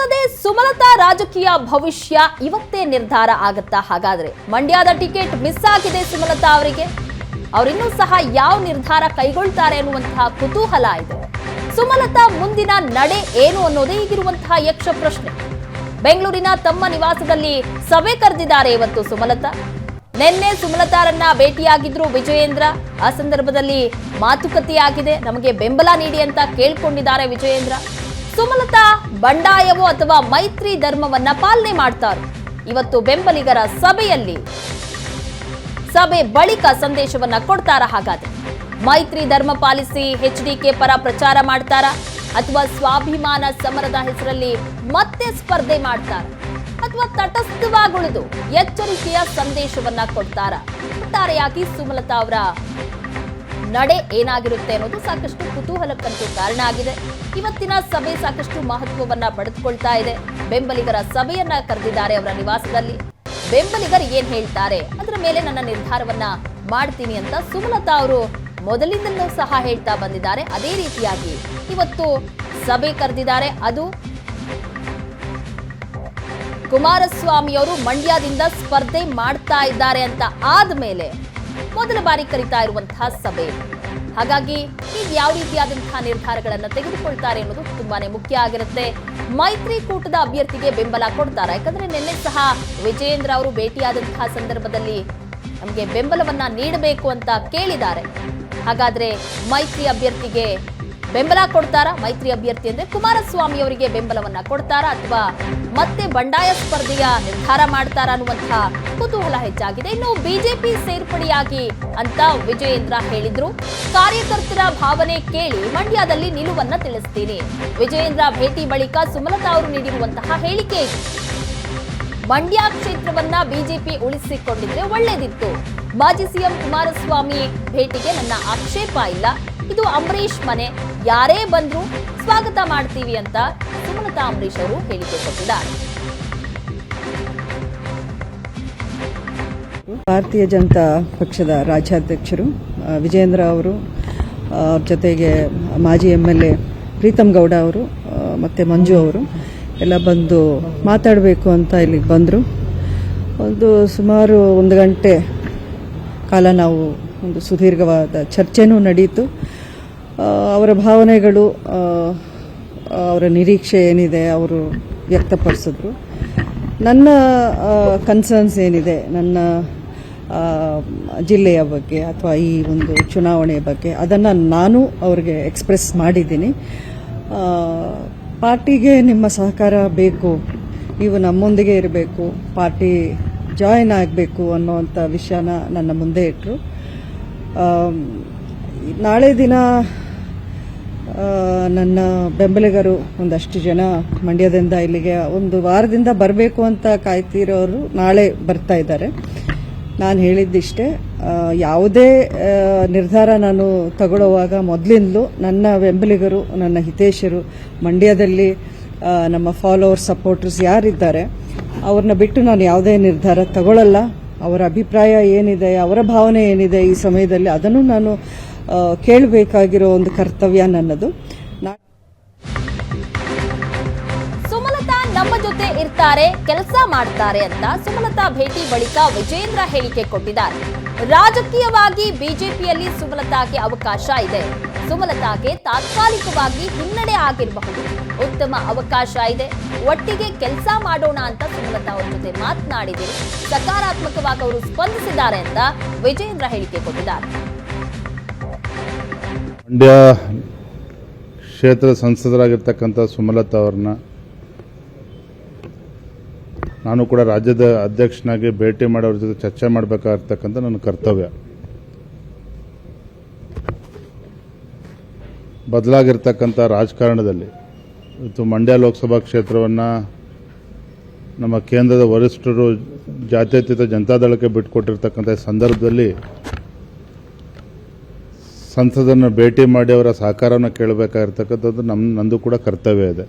ಸಂಸದೆ ಸುಮಲತಾ ರಾಜಕೀಯ ಭವಿಷ್ಯ ಇವತ್ತೇ ನಿರ್ಧಾರ ಆಗತ್ತಾ? ಹಾಗಾದ್ರೆ ಮಂಡ್ಯದ ಟಿಕೆಟ್ ಮಿಸ್ ಆಗಿದೆ ಸುಮಲತಾ ಅವರಿಗೆ. ಅವರಿನ್ನೂ ಸಹ ಯಾವ ನಿರ್ಧಾರ ಕೈಗೊಳ್ತಾರೆ ಅನ್ನುವಂತಹ ಕುತೂಹಲ ಇದೆ. ಸುಮಲತಾ ಮುಂದಿನ ನಡೆ ಏನು ಅನ್ನೋದೇ ಈಗಿರುವಂತಹ ಯಕ್ಷ ಪ್ರಶ್ನೆ. ಬೆಂಗಳೂರಿನ ತಮ್ಮ ನಿವಾಸದಲ್ಲಿ ಸಭೆ ಕರೆದಿದ್ದಾರೆ ಇವತ್ತು ಸುಮಲತಾ. ನಿನ್ನೆ ಸುಮಲತಾರನ್ನ ಭೇಟಿಯಾಗಿದ್ರು ವಿಜಯೇಂದ್ರ. ಆ ಸಂದರ್ಭದಲ್ಲಿ ಮಾತುಕತೆಯಾಗಿದೆ. ನಮಗೆ ಬೆಂಬಲ ನೀಡಿ ಅಂತ ಕೇಳ್ಕೊಂಡಿದ್ದಾರೆ ವಿಜಯೇಂದ್ರ. ಸುಮಲತಾ, ಬಂಡಾಯವೋ ಅಥವಾ ಮೈತ್ರಿ ಧರ್ಮವನ್ನ ಪಾಲನೆ ಮಾಡ್ತಾರೆ. ಇವತ್ತು ಬೆಂಬಲಿಗರ ಸಭೆಯಲ್ಲಿ ಸಭೆ ಬಳಿಕ ಸಂದೇಶವನ್ನ ಕೊಡ್ತಾರ ಹಾಗಾದ್ರೆ? ಮೈತ್ರಿ ಧರ್ಮ ಪಾಲಿಸಿ ಎಚ್ ಡಿ ಕೆ ಪರ ಪ್ರಚಾರ ಮಾಡ್ತಾರ? ಅಥವಾ ಸ್ವಾಭಿಮಾನ ಸಮರದ ಹೆಸರಲ್ಲಿ ಮತ್ತೆ ಸ್ಪರ್ಧೆ ಮಾಡ್ತಾರ? ಅಥವಾ ತಟಸ್ಥವಾಗುಳಿದು ಎಚ್ಚರಿಕೆಯ ಸಂದೇಶವನ್ನ ಕೊಡ್ತಾರ? ಒಟ್ಟಾರೆಯಾಗಿ ಸುಮಲತಾ ಅವರ ನಡೆ ಏನಾಗಿರುತ್ತೆ ಅನ್ನೋದು ಸಾಕಷ್ಟು ಕುತೂಹಲಕ್ಕಂತೂ ಕಾರಣ ಆಗಿದೆ. ಇವತ್ತಿನ ಸಭೆ ಸಾಕಷ್ಟು ಮಹತ್ವವನ್ನ ಪಡೆದುಕೊಳ್ತಾ ಇದೆ. ಬೆಂಬಲಿಗರ ಸಭೆಯನ್ನ ಕರೆದಿದ್ದಾರೆ ಅವರ ನಿವಾಸದಲ್ಲಿ. ಬೆಂಬಲಿಗರು ಏನ್ ಹೇಳ್ತಾರೆ? ಅದರ ಮೇಲೆ ನನ್ನ ನಿರ್ಧಾರವನ್ನ ಮಾಡ್ತೀನಿ ಅಂತ ಸುಮಲತಾ ಅವರು ಮೊದಲಿಂದಲೂ ಸಹ ಹೇಳ್ತಾ ಬಂದಿದ್ದಾರೆ. ಅದೇ ರೀತಿಯಾಗಿ ಇವತ್ತು ಸಭೆ ಕರೆದಿದ್ದಾರೆ. ಅದು ಕುಮಾರಸ್ವಾಮಿ ಅವರು ಮಂಡ್ಯದಿಂದ ಸ್ಪರ್ಧೆ ಮಾಡ್ತಾ ಇದ್ದಾರೆ ಅಂತ ಆದ್ಮೇಲೆ ಮೊದಲ ಬಾರಿ ಕರಿತಾ ಇರುವಂತಹ ಸಭೆ. ಹಾಗಾಗಿ ಈಗ ಯಾವ ರೀತಿಯಾದಂತಹ ನಿರ್ಧಾರಗಳನ್ನ ತೆಗೆದುಕೊಳ್ತಾರೆ ಅನ್ನೋದು ತುಂಬಾನೇ ಮುಖ್ಯ ಆಗಿರುತ್ತೆ. ಮೈತ್ರಿಕೂಟದ ಅಭ್ಯರ್ಥಿಗೆ ಬೆಂಬಲ ಕೊಡ್ತಾರೆ. ಯಾಕಂದ್ರೆ ನಿನ್ನೆ ಸಹ ವಿಜಯೇಂದ್ರ ಅವರು ಭೇಟಿಯಾದಂತಹ ಸಂದರ್ಭದಲ್ಲಿ ನಮಗೆ ಬೆಂಬಲವನ್ನ ನೀಡಬೇಕು ಅಂತ ಕೇಳಿದ್ದಾರೆ. ಹಾಗಾದ್ರೆ ಮೈತ್ರಿ ಅಭ್ಯರ್ಥಿಗೆ ಬೆಂಬಲ ಕೊಡ್ತಾರಾ? ಮೈತ್ರಿ ಅಭ್ಯರ್ಥಿ ಅಂದ್ರೆ ಕುಮಾರಸ್ವಾಮಿ ಅವರಿಗೆ ಬೆಂಬಲವನ್ನ ಕೊಡ್ತಾರಾ ಅಥವಾ ಮತ್ತೆ ಬಂಡಾಯ ಸ್ಪರ್ಧೆಯ ನಿರ್ಧಾರ ಮಾಡ್ತಾರಾ ಅನ್ನುವಂತಹ ಕುತೂಹಲ ಹೆಚ್ಚಾಗಿದೆ. ಇನ್ನು ಬಿಜೆಪಿ ಸೇರ್ಪಡೆಯಾಗಿ ಅಂತ ವಿಜಯೇಂದ್ರ ಹೇಳಿದ್ರು. ಕಾರ್ಯಕರ್ತರ ಭಾವನೆ ಕೇಳಿ ಮಂಡ್ಯದಲ್ಲಿ ನಿಲುವನ್ನ ತಿಳಿಸ್ತೀನಿ. ವಿಜಯೇಂದ್ರ ಭೇಟಿ ಬಳಿಕ ಸುಮಲತಾ ಅವರು ನೀಡಿರುವಂತಹ ಹೇಳಿಕೆ ಮಂಡ್ಯ ಕ್ಷೇತ್ರವನ್ನ ಬಿಜೆಪಿ ಉಳಿಸಿಕೊಂಡಿದ್ರೆ ಒಳ್ಳೇದಿತ್ತು. ಮಾಜಿ ಸಿಎಂ ಕುಮಾರಸ್ವಾಮಿ ಭೇಟಿಗೆ ನನ್ನ ಆಕ್ಷೇಪ ಇಲ್ಲ. ಇದು ಅಂಬರೀಷ್ ಮನೆ. ಯಾರೇ ಬಂದ್ರು ಸ್ವಾಗತ ಮಾಡ್ತೀವಿ ಅಂತ ಸುಮಲತಾ ಅಂಬರೀಶ್ ಅವರು ಹೇಳಿಕೊಟ್ಟಿದ್ದಾರೆ. ಭಾರತೀಯ ಜನತಾ ಪಕ್ಷದ ರಾಜ್ಯಾಧ್ಯಕ್ಷರು ವಿಜೇಂದ್ರ ಅವರು ಅವ್ರ ಜೊತೆಗೆ ಮಾಜಿ M L A Preetham Gowda ಅವರು ಮತ್ತು ಮಂಜು ಅವರು ಎಲ್ಲ ಬಂದು ಮಾತಾಡಬೇಕು ಅಂತ ಇಲ್ಲಿಗೆ ಬಂದರು. ಒಂದು ಸುಮಾರು ಒಂದು ಗಂಟೆ ಕಾಲ ನಾವು ಒಂದು ಸುದೀರ್ಘವಾದ ಚರ್ಚೆನೂ ನಡೀತು. ಅವರ ಭಾವನೆಗಳು ಅವರ ನಿರೀಕ್ಷೆ ಏನಿದೆ ಅವರು ವ್ಯಕ್ತಪಡಿಸಿದ್ರು. ನನ್ನ ಕನ್ಸರ್ನ್ಸ್ ಏನಿದೆ, ನನ್ನ ಜಿಲ್ಲೆಯ ಬಗ್ಗೆ ಅಥವಾ ಈ ಒಂದು ಚುನಾವಣೆಯ ಬಗ್ಗೆ, ಅದನ್ನು ನಾನು ಅವ್ರಿಗೆ ಎಕ್ಸ್ಪ್ರೆಸ್ ಮಾಡಿದ್ದೀನಿ. ಪಾರ್ಟಿಗೆ ನಿಮ್ಮ ಸಹಕಾರ ಬೇಕು, ನೀವು ನಮ್ಮೊಂದಿಗೆ ಇರಬೇಕು, ಪಾರ್ಟಿ ಜಾಯಿನ್ ಆಗಬೇಕು ಅನ್ನೋವಂಥ ವಿಷಯನ ನನ್ನ ಮುಂದೆ ಇಟ್ಟರು ನಾಳೆ ದಿನ ನನ್ನ ಬೆಂಬಲಿಗರು ಒಂದಷ್ಟು ಜನ ಮಂಡ್ಯದಿಂದ ಇಲ್ಲಿಗೆ ಒಂದು ವಾರದಿಂದ ಬರಬೇಕು ಅಂತ ಕಾಯ್ತಿರೋರು ನಾಳೆ ಬರ್ತಾ ಇದ್ದಾರೆ. ನಾನು ಹೇಳಿದ್ದಿಷ್ಟೇ ಯಾವುದೇ ನಿರ್ಧಾರ ನಾನು ತಗೊಳ್ಳುವಾಗ ಮೊದಲಿಂದಲೂ ನನ್ನ ಬೆಂಬಲಿಗರು, ನನ್ನ ಹಿತೇಶರು ಮಂಡ್ಯದಲ್ಲಿ ನಮ್ಮ ಫಾಲೋವರ್ಸ್ ಸಪೋರ್ಟರ್ಸ್ ಯಾರಿದ್ದಾರೆ, ಅವ್ರನ್ನ ಬಿಟ್ಟು ನಾನು ಯಾವುದೇ ನಿರ್ಧಾರ ತಗೊಳ್ಳಲ್ಲ. ಅವರ ಅಭಿಪ್ರಾಯ ಏನಿದೆ, ಅವರ ಭಾವನೆ ಏನಿದೆ ಈ ಸಮಯದಲ್ಲಿ ಅದನ್ನು ನಾನು ಕೇಳಬೇಕಾಗಿರೋ ಒಂದು ಕರ್ತವ್ಯ ನನ್ನದು. ಸುಮಲತಾ ನಮ್ಮ ಜೊತೆ ಇರ್ತಾರೆ, ಕೆಲಸ ಮಾಡ್ತಾರೆ ಅಂತ ಸುಮಲತಾ ಭೇಟಿ ಬಳಿಕ ವಿಜೇಂದ್ರ ಹೇಳಿಕೆ ಕೊಟ್ಟಿದ್ದಾರೆ. ರಾಜಕೀಯವಾಗಿ ಬಿಜೆಪಿಯಲ್ಲಿ ಸುಮಲತಾಗೆ ಅವಕಾಶ ಇದೆ. ಸುಮಲತಾಗೆ ತಾತ್ಕಾಲಿಕವಾಗಿ ಹಿನ್ನಡೆ ಆಗಿರಬಹುದು. ಉತ್ತಮ ಅವಕಾಶ ಇದೆ. ಒಟ್ಟಿಗೆ ಕೆಲಸ ಮಾಡೋಣ ಅಂತ ಸುಮಲತಾ ಅವರ ಜೊತೆ ಮಾತನಾಡಿದರು. ಸಕಾರಾತ್ಮಕವಾಗಿ ಅವರು ಸ್ಪಂದಿಸಿದ್ದಾರೆ ಅಂತ ವಿಜೇಂದ್ರ ಹೇಳಿಕೆ ಕೊಟ್ಟಿದ್ದಾರೆ. ಮಂಡ್ಯ ಕ್ಷೇತ್ರ ಸಂಸದರಾಗಿರ್ತಕ್ಕಂಥ ಸುಮಲತಾ ಅವ್ರನ್ನ ನಾನು ಕೂಡ ರಾಜ್ಯದ ಅಧ್ಯಕ್ಷನಾಗಿ ಭೇಟಿ ಮಾಡೋರ ಜೊತೆ ಚರ್ಚೆ ಮಾಡಬೇಕಾಗಿರ್ತಕ್ಕಂಥ ನನ್ನ ಕರ್ತವ್ಯ. ಬದಲಾಗಿರ್ತಕ್ಕಂಥ ರಾಜಕಾರಣದಲ್ಲಿ ಇವತ್ತು ಮಂಡ್ಯ ಲೋಕಸಭಾ ಕ್ಷೇತ್ರವನ್ನು ನಮ್ಮ ಕೇಂದ್ರದ ವರಿಷ್ಠರು ಜಾತ್ಯತೀತ ಜನತಾದಳಕ್ಕೆ ಬಿಟ್ಟುಕೊಟ್ಟಿರ್ತಕ್ಕಂಥ ಸಂದರ್ಭದಲ್ಲಿ ಸಂಸದರನ್ನ ಭೇಟಿ ಮಾಡಿ ಅವರ ಸಹಕಾರವನ್ನು ಕೇಳಬೇಕಾಗಿರ್ತಕ್ಕಂಥದ್ದು ನಮ್ಮ ನಂದು ಕೂಡ ಕರ್ತವ್ಯ ಇದೆ.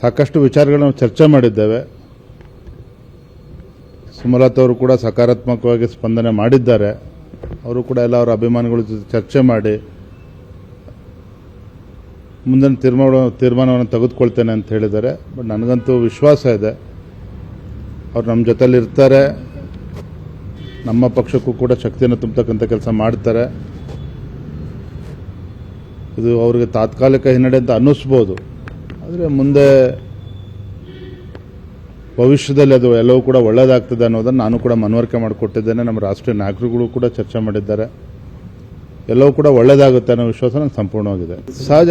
ಸಾಕಷ್ಟು ವಿಚಾರಗಳನ್ನು ಚರ್ಚೆ ಮಾಡಿದ್ದೇವೆ. ಸುಮಲತಾ ಅವರು ಕೂಡ ಸಕಾರಾತ್ಮಕವಾಗಿ ಸ್ಪಂದನೆ ಮಾಡಿದ್ದಾರೆ. ಅವರು ಕೂಡ ಎಲ್ಲ ಅವರ ಅಭಿಮಾನಿಗಳ ಜೊತೆ ಚರ್ಚೆ ಮಾಡಿ ಮುಂದಿನ ತೀರ್ಮಾನ, ತೀರ್ಮಾನವನ್ನು ತೆಗೆದುಕೊಳ್ತೇನೆ ಅಂತ ಹೇಳಿದ್ದಾರೆ. ಬಟ್ ನನಗಂತೂ ವಿಶ್ವಾಸ ಇದೆ. ಅವ್ರು ನಮ್ಮ ಜೊತೆಲಿ ಇರ್ತಾರೆ. ನಮ್ಮ ಪಕ್ಷಕ್ಕೂ ಕೂಡ ಶಕ್ತಿಯನ್ನು ತುಂಬತಕ್ಕಂಥ ಕೆಲಸ ಮಾಡ್ತಾರೆ. ಇದು ಅವ್ರಿಗೆ ತಾತ್ಕಾಲಿಕ ಹಿನ್ನಡೆ ಅಂತ ಅನ್ನಿಸ್ಬೋದು. ಆದರೆ ಮುಂದೆ ಭವಿಷ್ಯದಲ್ಲಿ ಅದು ಎಲ್ಲವೂ ಕೂಡ ಒಳ್ಳೇದಾಗ್ತದೆ ಅನ್ನೋದನ್ನು ನಾನು ಕೂಡ ಮನವರಿಕೆ ಮಾಡಿಕೊಟ್ಟಿದ್ದೇನೆ. ನಮ್ಮ ರಾಷ್ಟ್ರೀಯ ನಾಯಕರುಗಳು ಕೂಡ ಚರ್ಚೆ ಮಾಡಿದ್ದಾರೆ. ಎಲ್ಲವೂ ಕೂಡ ಒಳ್ಳೇದಾಗುತ್ತೆ ಅನ್ನೋ ವಿಶ್ವಾಸ ನನಗೆ ಸಂಪೂರ್ಣವಾಗಿದೆ. ಸಹಜ